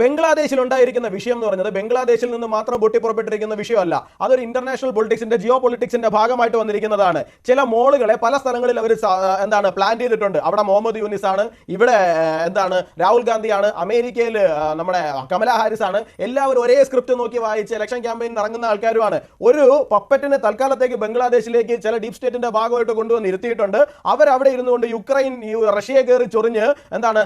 ബംഗ്ലാദേശിൽ ഉണ്ടായിരിക്കുന്ന വിഷയം എന്ന് പറഞ്ഞത് ബംഗ്ലാദേശിൽ നിന്ന് മാത്രം പൊട്ടിപ്പുറപ്പെട്ടിരിക്കുന്ന വിഷയമല്ല. അതൊരു ഇന്റർനാഷണൽ പൊളിറ്റിക്സിന്റെ ജിയോ പൊളിറ്റിക്സിന്റെ ഭാഗമായിട്ട് വന്നിരിക്കുന്നതാണ്. ചില മോളുകളെ പല സ്ഥലങ്ങളിൽ അവർ എന്താണ് പ്ലാൻ ചെയ്തിട്ടുണ്ട്. അവിടെ മുഹമ്മദ് യൂനിസ് ആണ് ഇവിടെ എന്താണ് രാഹുൽ ഗാന്ധിയാണ് അമേരിക്കയിൽ നമ്മുടെ കമല ഹാരിസ് ആണ് എല്ലാവരും ഒരേ സ്ക്രിപ്റ്റ് നോക്കി വായിച്ച് ഇലക്ഷൻ ക്യാമ്പയിൻ ഇറങ്ങുന്ന ആൾക്കാരുമാണ്. ഒരു പപ്പറ്റിനെ തൽക്കാലത്തേക്ക് ബംഗ്ലാദേശിലേക്ക് ചില ഡീപ് സ്റ്റേറ്റിന്റെ ഭാഗമായിട്ട് കൊണ്ടുവന്ന് ഇരുത്തിയിട്ടുണ്ട്. അവർ അവിടെ ഇരുന്നുകൊണ്ട് യുക്രൈൻ റഷ്യയെ കയറി ചൊറിഞ്ഞ് എന്താണ്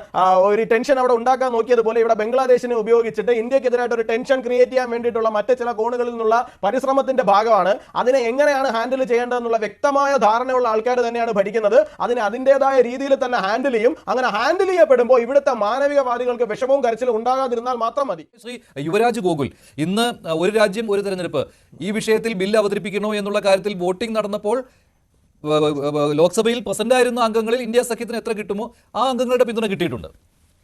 ഒരു ടെൻഷൻ അവിടെ ഉണ്ടാക്കാൻ നോക്കിയതുപോലെ ഇവിടെ ബംഗ്ലാദേശിനെ ഉപയോഗിച്ചിട്ട് ഇന്ത്യക്കെതിരായിട്ട് ഒരു ടെൻഷൻ ക്രിയേറ്റ് ചെയ്യാൻ വേണ്ടിയിട്ടുള്ള മറ്റ് ചില കോണുകളിൽ നിന്നുള്ള പരിശ്രമത്തിന്റെ ഭാഗമാണ്. അതിനെ എങ്ങനെയാണ് ഹാൻഡിൽ ചെയ്യേണ്ടതെന്നുള്ള വ്യക്തമായ ധാരണയുള്ള ആൾക്കാർ തന്നെയാണ് പഠിക്കുന്നത് അതിനെ അതിന്റെതായ രീതിയിൽ തന്നെ ഹാൻഡിൽ ചെയ്യും. അങ്ങനെ ഹാൻഡിൽ ചെയ്യപ്പെടുമ്പോൾ ഇവിടുത്തെ മാനവികവാദികൾക്ക് വിഷമവും കരച്ചിലും ഉണ്ടാകാതിരുന്നാൽ മാത്രം മതി. ശ്രീ യുവരാജ് ഗോകുൽ ഇന്ന് ഒരു രാജ്യം ഒരു തെരഞ്ഞെടുപ്പ്. ഈ വിഷയത്തിൽ ബില്ല് അവതരിപ്പിക്കണോ എന്നുള്ള കാര്യത്തിൽ വോട്ടിംഗ് നടന്നപ്പോൾ ലോക്സഭയിൽ പ്രസന്റ് ആയിരുന്ന അംഗങ്ങളിൽ ഇന്ത്യ സഖ്യത്തിന് എത്ര കിട്ടുമോ ആ അംഗങ്ങളുടെ പിന്തുണ കിട്ടിയിട്ടുണ്ട്.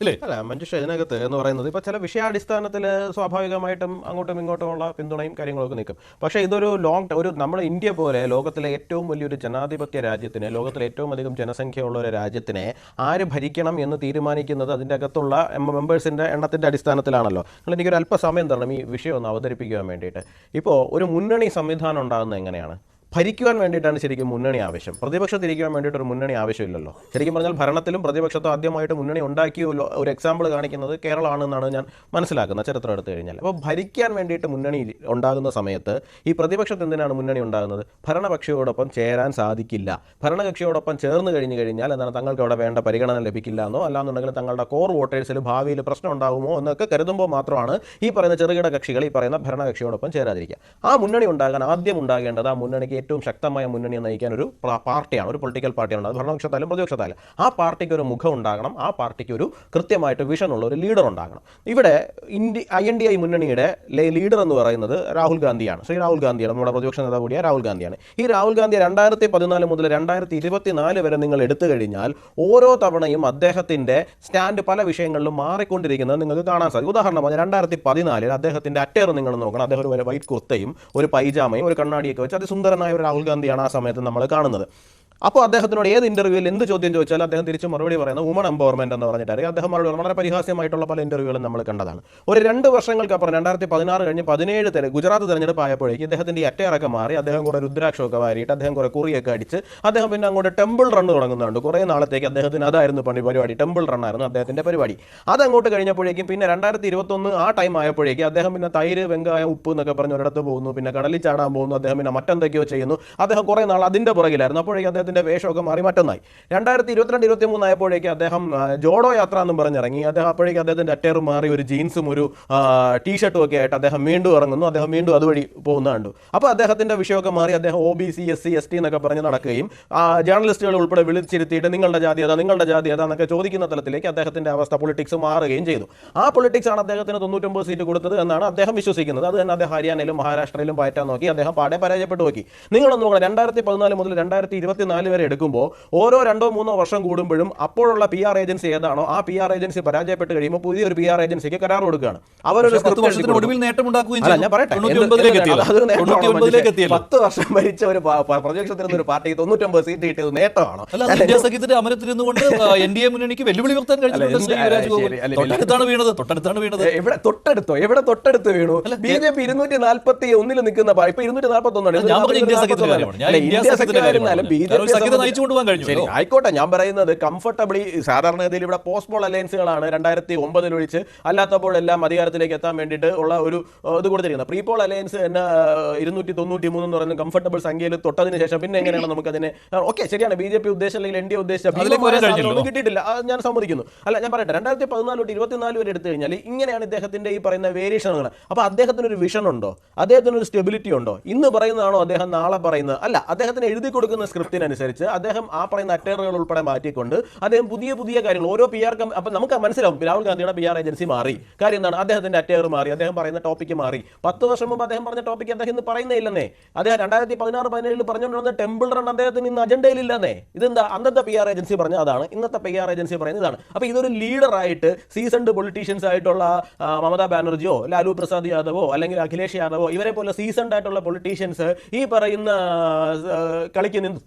ഇല്ലേ? അല്ല മഞ്ജുഷ ഇതിനകത്ത് എന്ന് പറയുന്നത് ഇപ്പോൾ ചില വിഷയാടിസ്ഥാനത്തിൽ സ്വാഭാവികമായിട്ടും അങ്ങോട്ടും ഇങ്ങോട്ടുമുള്ള പിന്തുണയും കാര്യങ്ങളൊക്കെ നിൽക്കും. പക്ഷേ ഇതൊരു ലോങ് ഒരു നമ്മൾ ഇന്ത്യ പോലെ ലോകത്തിലെ ഏറ്റവും വലിയൊരു ജനാധിപത്യ രാജ്യത്തിന് ലോകത്തിലെ ഏറ്റവും അധികം ജനസംഖ്യ ഉള്ള ഒരു രാജ്യത്തിനെ ആര് ഭരിക്കണം എന്ന് തീരുമാനിക്കുന്നത് അതിന്റെ അകത്തുള്ള മെമ്പേഴ്സിന്റെ എണ്ണത്തിന്റെ അടിസ്ഥാനത്തിലാണല്ലോ. നിങ്ങൾ എനിക്കൊരു അല്പസമയം തരണം ഈ വിഷയം ഒന്ന് അവതരിപ്പിക്കുവാൻ വേണ്ടിയിട്ട്. ഇപ്പോൾ ഒരു മുന്നണി സംവിധാനം ഉണ്ടാകുന്നത് എങ്ങനെയാണ്? ഭരിക്കുവാൻ വേണ്ടിയിട്ടാണ് ശരിക്കും മുന്നണി ആവശ്യം. പ്രതിപക്ഷത്തിരിക്കാൻ വേണ്ടിയിട്ട് ഒരു മുന്നണി ആവശ്യമില്ലല്ലോ. ശരിക്കും പറഞ്ഞാൽ ഭരണത്തിലും പ്രതിപക്ഷത്തും ആദ്യമായിട്ട് മുന്നണി ഉണ്ടാക്കിയ ഒരു- ഒരു എക്സാമ്പിൾ കാണിക്കുന്നത് കേരളമാണെന്നാണ് ഞാൻ മനസ്സിലാക്കുന്നത്. ചരിത്രം എടുത്തു കഴിഞ്ഞാൽ. അപ്പോൾ ഭരിക്കാൻ വേണ്ടിയിട്ട് മുന്നണി ഉണ്ടാകുന്ന സമയത്ത് ഈ പ്രതിപക്ഷത്ത് എന്തിനാണ് മുന്നണി ഉണ്ടാകുന്നത്? ഭരണപക്ഷിയോടൊപ്പം ചേരാൻ സാധിക്കില്ല. ഭരണകക്ഷിയോടൊപ്പം ചേർന്ന് കഴിഞ്ഞു കഴിഞ്ഞാൽ എന്താണ് തങ്ങൾക്ക് അവിടെ വേണ്ട പരിഗണന ലഭിക്കില്ല എന്നോ അല്ലാന്നുണ്ടെങ്കിൽ തങ്ങളുടെ കോർ വോട്ടേഴ്സിൽ ഭാവിയിൽ പ്രശ്നം ഉണ്ടാകുമോ എന്നൊക്കെ കരുതുമ്പോൾ മാത്രമാണ് ഈ പറയുന്ന ചെറുകിട കക്ഷികൾ ഈ പറയുന്ന ഭരണകക്ഷിയോടൊപ്പം ചേരാതിരിക്കുക. ആ മുന്നണി ഉണ്ടാകാൻ ആദ്യം ഉണ്ടാകേണ്ടത് ആ മുന്നണിക്ക് ഏറ്റവും ശക്തമായ മുന്നണിയെ നയിക്കാൻ ഒരു പാർട്ടിയാണ് ഒരു പൊളിറ്റിക്കൽ പാർട്ടിയാണ്. അത് ഭരണപക്ഷത്തായാലും പ്രതിപക്ഷത്തായാലും. ആ പാർട്ടിക്ക് ഒരു മുഖം ഉണ്ടാകണം. ആ പാർട്ടിക്ക് ഒരു കൃത്യമായിട്ട് വിഷനുള്ള ഒരു ലീഡർ ഉണ്ടാകണം. ഇവിടെ India I N D I മുന്നണിയുടെ ലീഡർ എന്ന് പറയുന്നത് രാഹുൽ ഗാന്ധിയാണ്. ശ്രീ രാഹുൽ ഗാന്ധിയാണ് നമ്മുടെ പ്രതിപക്ഷ നേതാവ് കൂടിയ രാഹുൽ ഗാന്ധിയാണ്. ഈ രാഹുൽ ഗാന്ധി രണ്ടായിരത്തി പതിനാല് മുതൽ രണ്ടായിരത്തി ഇരുപത്തിനാല് വരെ നിങ്ങൾ എടുത്തു കഴിഞ്ഞാൽ ഓരോ തവണയും അദ്ദേഹത്തിന്റെ സ്റ്റാൻഡ് പല വിഷയങ്ങളിലും മാറിക്കൊണ്ടിരിക്കുന്നത് നിങ്ങൾക്ക് കാണാൻ സാധിക്കും. ഉദാഹരണം പറഞ്ഞാൽ രണ്ടായിരത്തി പതിനാലിൽ അദ്ദേഹത്തിന്റെ അറ്റയർ നിങ്ങൾ നോക്കണം. അദ്ദേഹം ഒരു വൈറ്റ് കുർത്തയും ഒരു പൈജാമയും ഒരു കണ്ണാടിയൊക്കെ വെച്ച് അതിസുന്ദരനായ ഒരു രാഹുൽ ഗാന്ധിയാണ് ആ സമയത്ത് നമ്മൾ കാണുന്നത്. അപ്പോൾ അദ്ദേഹത്തിനോട് ഏത് ഇന്റർവ്യൂവിൽ എന്ത് ചോദ്യം ചോദിച്ചാലും അദ്ദേഹം തിരിച്ച് മറുപടി പറയുന്നത് വുമൺ എംപവർമെന്റ് എന്ന് പറഞ്ഞിട്ട് അറിയാം അദ്ദേഹം മറുപടി വളരെ പരിഹാസ്യമായിട്ടുള്ള പല ഇന്റർവ്യൂകളും നമ്മൾ കണ്ടതാണ്. ഒരു രണ്ട് വർഷങ്ങൾക്കപ്പുറം രണ്ടായിരത്തി പതിനാറ് കഴിഞ്ഞ് പതിനേഴ് തെര ഗുജറാത്ത് തെരഞ്ഞെടുപ്പ് ആയപ്പോഴേക്കും അദ്ദേഹത്തിന്റെ അറ്റയറൊക്കെ മാറി അദ്ദേഹം കുറെ രുദ്രാക്ഷമൊക്കെ വാരിയിട്ട് അദ്ദേഹം കുറെ കുറിയൊക്കെ അടിച്ച് അദ്ദേഹം പിന്നെ അങ്ങോട്ട് ടെമ്പിൾ റൺ തുടങ്ങുന്നുണ്ട്. കുറേ നാളത്തേക്ക് അദ്ദേഹത്തിന് അതായിരുന്നു പണി പരിപാടി. ടെമ്പിൾ റൺ ആയിരുന്നു അദ്ദേഹത്തിന്റെ പരിപാടി. അതങ്ങോട്ട് കഴിഞ്ഞപ്പോഴേക്കും പിന്നെ രണ്ടായിരത്തി ഇരുപത്തൊന്ന് ആ ടൈം ആയപ്പോഴേക്കും അദ്ദേഹം പിന്നെ തൈര് വെങ്കായം ഉപ്പ് എന്നൊക്കെ പറഞ്ഞ് ഒരിടത്ത് പോകുന്നു. പിന്നെ കടലിൽ ചാടാൻ പോകുന്നു. അദ്ദേഹം പിന്നെ മറ്റെന്തൊക്കെയോ ചെയ്യുന്നു. അദ്ദേഹം കുറേ നാൾ അതിന്റെ പുറകിലായിരുന്നു. അപ്പോഴേക്കും അദ്ദേഹത്തിന്റെ വേഷമൊക്കെ മാറി മറ്റൊന്നായി. രണ്ടായിരത്തി ഇരുപത്തിരണ്ട് ഇരുപത്തി മൂന്ന് ആയപ്പോഴേക്കും അദ്ദേഹം ജോഡോ യാത്ര എന്നും പറഞ്ഞിറങ്ങി. അദ്ദേഹം അപ്പോഴേക്ക് അദ്ദേഹത്തിന്റെ അറ്റയർ മാറി ഒരു ജീൻസും ഒരു ടീഷർട്ടും ഒക്കെ ആയിട്ട് അദ്ദേഹം വീണ്ടും ഇറങ്ങുന്നു. അദ്ദേഹം വീണ്ടും അതുവഴി പോകുന്ന കണ്ടു. അപ്പോൾ അദ്ദേഹത്തിന്റെ വിഷയമൊക്കെ മാറി അദ്ദേഹം O B C S C S T എന്നൊക്കെ പറഞ്ഞ് നടക്കുകയും ജേർണലിസ്റ്റുകൾ ഉൾപ്പെടെ വിളിച്ചിരുത്തിയിട്ട് നിങ്ങളുടെ ജാതി ഏതാ നിങ്ങളുടെ ജാതി ഏതാ എന്നൊക്കെ ചോദിക്കുന്ന തലത്തിലേക്ക് അദ്ദേഹത്തിന്റെ അവസ്ഥ പൊളിറ്റിക്സ് മാറുകയും ചെയ്തു. ആ പൊളിറ്റിക്സ് ആണ് അദ്ദേഹത്തിന് തൊണ്ണൂറ്റൊമ്പത് സീറ്റ് കൊടുത്തത് എന്നാണ് അദ്ദേഹം വിശ്വസിക്കുന്നത്. അത് തന്നെ അദ്ദേഹം ഹരിയാനയിലും മഹാരാഷ്ട്രയിലും പയറ്റാൻ നോക്കി. അദ്ദേഹം പാടെ പരാജയപ്പെട്ടു നോക്കി. നിങ്ങളൊന്ന് നോക്കണം രണ്ടായിരത്തി പതിനാല് മുതൽ രണ്ടായിരത്തി ഇരുപത്തിനാല് വരെ എടുക്കുമ്പോൾ ഓരോ രണ്ടോ മൂന്നോ വർഷം കൂടുമ്പോഴും അപ്പോഴുള്ള പി ആർ ഏജൻസി ഏതാണോ ആ പി ആർ ഏജൻസി പരാജയപ്പെട്ട് കഴിയുമ്പോൾ പുതിയൊരു പി ആർ ഏജൻസിക്ക് കരാർ കൊടുക്കുകയാണ്. അവരൊരു പത്ത്. ഞാൻ പറയട്ടെ. വർഷം ഭരിച്ച ഒരു പ്രതിപക്ഷത്തിൽ നിന്ന് ഒരു പാർട്ടിക്ക് തൊണ്ണൂറ്റൊമ്പത് സീറ്റ് കിട്ടിയത് നേട്ടമാണോ. അല്ല അത് ഇന്ത്യ സഖ്യത്തിന്റെ അമരത്തിരുന്നുകൊണ്ട് എൻ ഡി എ മുന്നണിക്ക് വെല്ലുവിളി ഉയർത്താൻ കഴിഞ്ഞിട്ടുണ്ട് വീണത് തൊട്ടടുത്താണ് വീണത്. എവിടെ തൊട്ടടുത്തോ? എവിടെ തൊട്ടടുത്ത് വീണു? ബി ജെ പി ഇരുന്നൂറ്റി നാൽപ്പത്തി ഒന്നിൽ നിൽക്കുന്ന ഇപ്പൊ ഇരുന്നൂറ്റി നാൽപ്പത്തി ഒന്നാണ് ശരി ആയിക്കോട്ടെ. ഞാൻ പറയുന്നത് കംഫർട്ടബിളി സാധാരണഗതിയിൽ ഇവിടെ പോസ്റ്റ് ബോൾ അലയൻസുകളാണ് രണ്ടായിരത്തി ഒമ്പതിൽ ഒഴിച്ച് അല്ലാത്തപ്പോൾ എല്ലാം അധികാരത്തിലേക്ക് എത്താൻ വേണ്ടിയിട്ട് ഉള്ള ഒരു ഇത് കൊടുത്തിരിക്കുന്നത്. പ്രീ പോൾ അലയൻസ് തന്നെ ഇരുന്നൂറ്റി തൊണ്ണൂറ്റി മൂന്ന് എന്ന് പറയുന്ന കംഫർട്ടബിൾ സംഖ്യയിൽ തൊട്ടതിന് ശേഷം പിന്നെ എങ്ങനെയാണ് നമുക്ക് അതിനെ ഓക്കെ ശരിയാണ്. ബി ജെ പി ഉദ്ദേശം അല്ലെങ്കിൽ എൻ ഡി എ ഉദ്ദേശിച്ച കിട്ടിയിട്ടില്ല. അത് ഞാൻ സമ്മതിക്കുന്നു. അല്ല ഞാൻ പറയട്ടെ. രണ്ടായിരത്തി പതിനാല് തൊട്ട് ഇരുപത്തിനാല് വരെ എടുത്തു കഴിഞ്ഞാൽ ഇങ്ങനെയാണ് ഇദ്ദേഹത്തിന്റെ ഈ പറയുന്ന വേരിയേഷനുകൾ അപ്പോൾ അദ്ദേഹത്തിന് ഒരു വിഷൻ ഉണ്ടോ? അദ്ദേഹത്തിന് ഒരു സ്റ്റെബിലിറ്റി ഉണ്ടോ? ഇന്ന് പറയുന്നതാണോ അദ്ദേഹം നാളെ പറയുന്നത്? അല്ല അദ്ദേഹത്തിന് എഴുതി കൊടുക്കുന്ന സ്ക്രിപ്റ്റിനനുസരിച്ച് അദ്ദേഹം ആ പറയുന്ന അറ്റയറുകൾ ഉൾപ്പെടെ മാറ്റിക്കൊണ്ട് അദ്ദേഹം പുതിയ പുതിയ കാര്യങ്ങൾ ഓരോ പി ആർ അപ്പൊ നമുക്ക് മനസ്സിലാവും രാഹുൽ ഗാന്ധിയുടെ പി ആർ ഏജൻസി മാറി. കാര്യം എന്താണ്? അദ്ദേഹത്തിന്റെ അറ്റയർ മാറി അദ്ദേഹം പറയുന്ന ടോപ്പിക്ക് മാറി. പത്ത് വർഷം മുമ്പ് അദ്ദേഹം പറഞ്ഞ ടോപ്പിക്ക് അദ്ദേഹം ഇന്ന് പറയുന്നേ ഇല്ലെന്നേ അദ്ദേഹം രണ്ടായിരത്തി പതിനാറ് പതിനേഴിൽ പറഞ്ഞുകൊണ്ടിരുന്ന ടെമ്പിൾ റൺ അദ്ദേഹത്തിന് ഇന്ന് അജണ്ടയിലില്ലെന്നേ ഇതെന്താ? അന്നത്തെ പി ആർ ഏജൻസി പറഞ്ഞ അതാണ് ഇന്നത്തെ പി ആർ ഏജൻസി പറയുന്നത് ഇതാണ്. അപ്പൊ ഇതൊരു ലീഡറായിട്ട് സീസൺഡ് പൊളിറ്റീഷ്യൻസ് ആയിട്ടുള്ള മമതാ ബാനർജിയോ ലാലു പ്രസാദ് യാദവോ അല്ലെങ്കിൽ അഖിലേഷ് യാദവോ ഇവരെ പോലെ സീസൺഡ് ആയിട്ടുള്ള പൊളിറ്റീഷ്യൻസ് ഈ പറയുന്ന കളിക്ക് നിന്ന്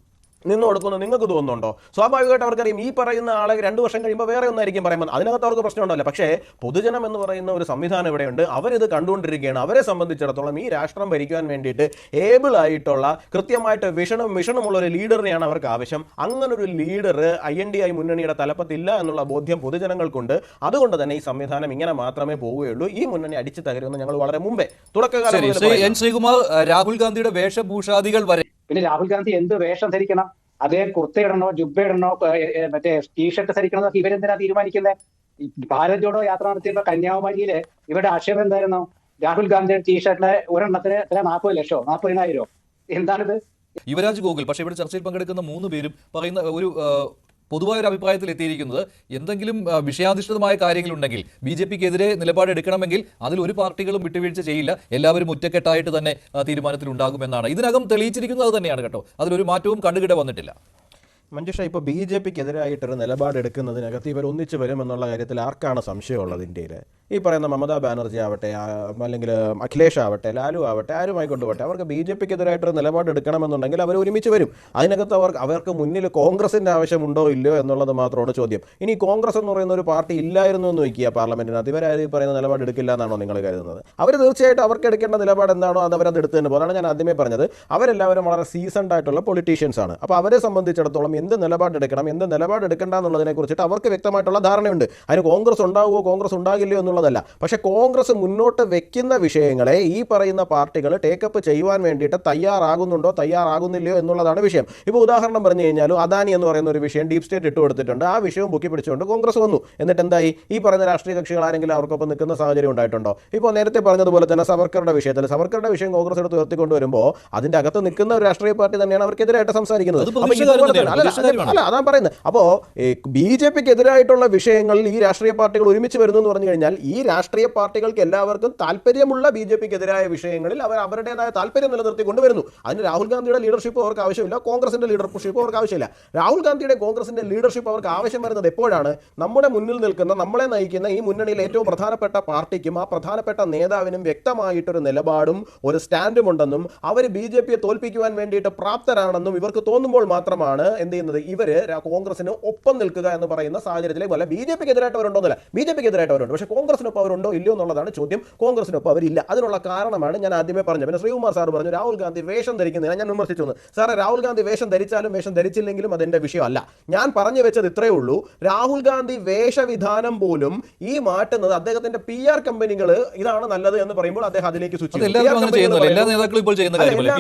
നിന്ന് കൊടുക്കുന്നു നിങ്ങൾക്ക് തോന്നുന്നുണ്ടോ? സ്വാഭാവികമായിട്ട് അവർക്കറിയാം ഈ പറയുന്ന ആളെ രണ്ട് വർഷം കഴിയുമ്പോൾ വേറെ ഒന്നായിരിക്കും പറയുമ്പോൾ അതിനകത്ത് അവർക്ക് പ്രശ്നമുണ്ടല്ലോ പക്ഷേ പൊതുജനം എന്ന് പറയുന്ന ഒരു സംവിധാനം ഇവിടെയുണ്ട്. അവരിത് കണ്ടുകൊണ്ടിരിക്കുകയാണ്. അവരെ സംബന്ധിച്ചിടത്തോളം ഈ രാഷ്ട്രം ഭരിക്കാൻ വേണ്ടിയിട്ട് ഏബിൾ ആയിട്ടുള്ള കൃത്യമായിട്ട് വിഷണും വിഷണമുള്ള ഒരു ലീഡറിനെയാണ് അവർക്ക് ആവശ്യം. അങ്ങനൊരു leader I N D I മുന്നണിയുടെ തലപ്പത്തില്ല എന്നുള്ള ബോധ്യം പൊതുജനങ്ങൾക്കുണ്ട്. അതുകൊണ്ട് തന്നെ ഈ സംവിധാനം ഇങ്ങനെ മാത്രമേ പോവുകയുള്ളൂ. ഈ മുന്നണി അടിച്ചു തകരുമെന്ന് ഞങ്ങൾ വളരെ മുമ്പേ തുടക്കകാലം ശ്രീകുമാർ രാഹുൽ ഗാന്ധിയുടെ വേഷഭൂഷാദികൾ വരെ പിന്നെ രാഹുൽ ഗാന്ധി എന്ത് വേഷം ധരിക്കണം? അദ്ദേഹം കുർത്ത ഇടണോ ജുബ്ബ ഇടണോ മറ്റേ ടീഷർട്ട് ധരിക്കണോ എന്നൊക്കെ ഇവരെന്തിനാ തീരുമാനിക്കുന്നത് ഭാരത് ജോഡോ യാത്ര നടത്തിയപ്പോ കന്യാകുമാരിയിൽ ഇവരുടെ ആക്ഷേപം എന്തായിരുന്നു? രാഹുൽ ഗാന്ധിയുടെ ടീഷർട്ടിന് ഒരെണ്ണത്തിന് എത്ര? നാൽപ്പത് ലക്ഷോ നാൽപ്പതിനായിരോ എന്താണിത്? യുവരാജ് ഗോകുൽ പക്ഷേ ഇവിടെ ചർച്ചയിൽ പങ്കെടുക്കുന്ന മൂന്ന് പേരും പറയുന്ന ഒരു പൊതുവായ ഒരു അഭിപ്രായത്തിൽ എത്തിയിരിക്കുന്നത് എന്തെങ്കിലും വിഷയാധിഷ്ഠിതമായ കാര്യങ്ങളുണ്ടെങ്കിൽ ബി ജെ പിക്കെതിരെ നിലപാടെടുക്കണമെങ്കിൽ അതിൽ ഒരു പാർട്ടികളും വിട്ടുവീഴ്ച ചെയ്യില്ല. എല്ലാവരും ഒറ്റക്കെട്ടായിട്ട് തന്നെ തീരുമാനത്തിൽ തീരുമാനത്തിലുണ്ടാകുമെന്നാണ്. ഇതിനകം തെളിയിച്ചിരിക്കുന്നത് തന്നെയാണ് കേട്ടോ. അതിലൊരു മാറ്റവും കണ്ടുകിട വന്നിട്ടില്ല. മഞ്ജുഷ ഇപ്പോൾ ബി ജെ പിക്ക് എതിരായിട്ടൊരു നിലപാടെടുക്കുന്നതിനകത്ത് ഇവർ ഒന്നിച്ചു വരുമെന്നുള്ള കാര്യത്തിൽ ആർക്കാണ് സംശയമുള്ളത് ഇന്ത്യയിൽ ഈ പറയുന്ന മമതാ ബാനർജി ആവട്ടെ അല്ലെങ്കിൽ അഖിലേഷ് ആവട്ടെ ലാലു ആവട്ടെ ആരുമായി കൊണ്ടുപോട്ടെ അവർക്ക് ബി ജെ പിക്ക് എതിരായിട്ടൊരു നിലപാടെടുക്കണമെന്നുണ്ടെങ്കിൽ അവർ ഒരുമിച്ച് വരും. അതിനകത്ത് അവർക്ക് അവർക്ക് മുന്നിൽ കോൺഗ്രസിന്റെ ആവശ്യമുണ്ടോ ഇല്ലയോ എന്നുള്ളത് മാത്രമാണ് ചോദ്യം. ഇനി കോൺഗ്രസ് എന്ന് പറയുന്ന ഒരു പാർട്ടി ഇല്ലായിരുന്നു എന്ന് വയ്ക്കുക പാർലമെന്റിനകത്ത്. ഇവരാരും ഈ പറയുന്ന നിലപാടെടുക്കില്ല എന്നാണോ നിങ്ങൾ കരുതുന്നത്? അവർ തീർച്ചയായിട്ടും അവർക്ക് എടുക്കേണ്ട നിലപാട് എന്താണോ അത് അവരത് എടുത്തു തന്നെ പോകും. ഞാൻ ആദ്യമേ പറഞ്ഞത്. അവരെല്ലാവരും വളരെ സീസൺഡ് ആയിട്ടുള്ള പൊളിറ്റീഷ്യൻസ് ആണ് അപ്പോൾ അവരെ സംബന്ധിച്ചിടത്തോളം എന്ത് നിലപാടെടുക്കണം എന്ത് നിലപാടെടുക്കേണ്ട എന്നുള്ളതിനെ കുറിച്ചിട്ട് അവർക്ക് വ്യക്തമായിട്ടുള്ള ധാരണയുണ്ട്. അതിന് കോൺഗ്രസ് ഉണ്ടാവുമോ കോൺഗ്രസ് ഉണ്ടാകില്ലയോ എന്നുള്ളതല്ല. പക്ഷേ കോൺഗ്രസ് മുന്നോട്ട് വെക്കുന്ന വിഷയങ്ങളെ ഈ പറയുന്ന പാർട്ടികൾ ടേക്കപ്പ് ചെയ്യുവാൻ വേണ്ടിയിട്ട് തയ്യാറാകുന്നുണ്ടോ തയ്യാറാകുന്നില്ലയോ എന്നുള്ളതാണ് വിഷയം. ഇപ്പോൾ ഉദാഹരണം പറഞ്ഞു കഴിഞ്ഞാൽ അദാനി എന്ന് പറയുന്ന ഒരു വിഷയം ഡീപ് സ്റ്റേറ്റ് ഇട്ട് കൊടുത്തിട്ടുണ്ട്. ആ വിഷയം പൊക്കി പിടിച്ചുകൊണ്ട് കോൺഗ്രസ് വന്നു. എന്നിട്ട് എന്തായി? ഈ പറയുന്ന രാഷ്ട്രീയ കക്ഷികൾ ആരെങ്കിലും അവർക്കൊപ്പം നിൽക്കുന്ന സാഹചര്യം ഉണ്ടായിട്ടുണ്ടോ? ഇപ്പോൾ നേരത്തെ പറഞ്ഞതുപോലെ തന്നെ സവർക്കറുടെ വിഷയത്തിൽ സവർക്കറുടെ വിഷയം കോൺഗ്രസ് എടുത്ത് ഉയർത്തിക്കൊണ്ട് വരുമ്പോൾ അതിന്റെ അകത്ത് നിൽക്കുന്ന ഒരു രാഷ്ട്രീയ പാർട്ടി തന്നെയാണ് അവർക്കെതിരായിട്ട് സംസാരിക്കുന്നത്. അല്ല, അതാ അതാണ് പറയുന്നത് അപ്പോൾ ബി ജെ പിക്ക് എതിരായിട്ടുള്ള വിഷയങ്ങളിൽ ഈ രാഷ്ട്രീയ പാർട്ടികൾ ഒരുമിച്ച് വരുന്നു എന്ന് പറഞ്ഞു കഴിഞ്ഞാൽ ഈ രാഷ്ട്രീയ പാർട്ടികൾക്ക് എല്ലാവർക്കും താല്പര്യമുള്ള ബി ജെ പിക്ക് എതിരായ വിഷയങ്ങളിൽ അവർ അവരുടേതായ താല്പര്യം നിലനിർത്തി കൊണ്ടുവരുന്നു അതിന് രാഹുൽ ഗാന്ധിയുടെ ലീഡർഷിപ്പ് അവർക്ക് ആവശ്യമില്ല കോൺഗ്രസിന്റെ ലീഡർഷിപ്പ് അവർക്ക് ആവശ്യമില്ല. രാഹുൽ ഗാന്ധിയുടെ കോൺഗ്രസിന്റെ ലീഡർഷിപ്പ് അവർക്ക് ആവശ്യം വരുന്നത് എപ്പോഴാണ്? നമ്മുടെ മുന്നിൽ നിൽക്കുന്ന നമ്മളെ നയിക്കുന്ന ഈ മുന്നണിയിൽ ഏറ്റവും പ്രധാനപ്പെട്ട പാർട്ടിക്കും ആ പ്രധാനപ്പെട്ട നേതാവിനും വ്യക്തമായിട്ടൊരു നിലപാടും ഒരു സ്റ്റാൻഡും ഉണ്ടെന്നും അവർ ബി ജെ പിയെ തോൽപ്പിക്കുവാൻ വേണ്ടിയിട്ട് പ്രാപ്തരാണെന്നും ഇവർക്ക് തോന്നുമ്പോൾ മാത്രമാണ് എന്ത് ചെയ്യുന്നത് ഇവർ രാ- കോൺഗ്രസിന് ഒപ്പം നിൽക്കുക എന്ന് പറയുന്ന സാഹചര്യത്തിലേക്ക് അല്ല ബി ജെ പിക്ക് എതിരായിട്ട് അവരുണ്ടോന്നല്ല ബി ജെ പിക്ക് എതിരായിട്ട് അവരുണ്ട്. പക്ഷേ കോൺഗ്രസിനൊപ്പം അവരുണ്ടോ ഇല്ലയോ എന്നുള്ളതാണ് ചോദ്യം. കോൺഗ്രസിനൊപ്പം അവരില്ല. അതിനുള്ള കാരണമാണ് ഞാൻ ആദ്യമേ പറഞ്ഞത്. പിന്നെ ശ്രീകുമാർ സാർ പറഞ്ഞു രാഹുൽ ഗാന്ധി വേഷം ധരിക്കുന്നതിനെ ഞാൻ വിമർശിച്ചു. സാറേ രാഹുൽ ഗാന്ധി വേഷം ധരിച്ചാലും വേഷം ധരിച്ചില്ലെങ്കിലും അതെന്റെ വിഷയമല്ല. ഞാൻ പറഞ്ഞു വെച്ചത് ഇത്രയേ ഉള്ളൂ. രാഹുൽ ഗാന്ധി വേഷവിധാനം പോലും ഈ മാറ്റുന്നത് അദ്ദേഹത്തിന്റെ പി ആർ കമ്പനികൾ ഇതാണ് നല്ലത് എന്ന് പറയുമ്പോൾ അദ്ദേഹം അതിലേക്ക് സ്വിച്ച് എല്ലാ നേതാക്കളും ഇപ്പോൾ ചെയ്യുന്ന കാര്യമല്ല?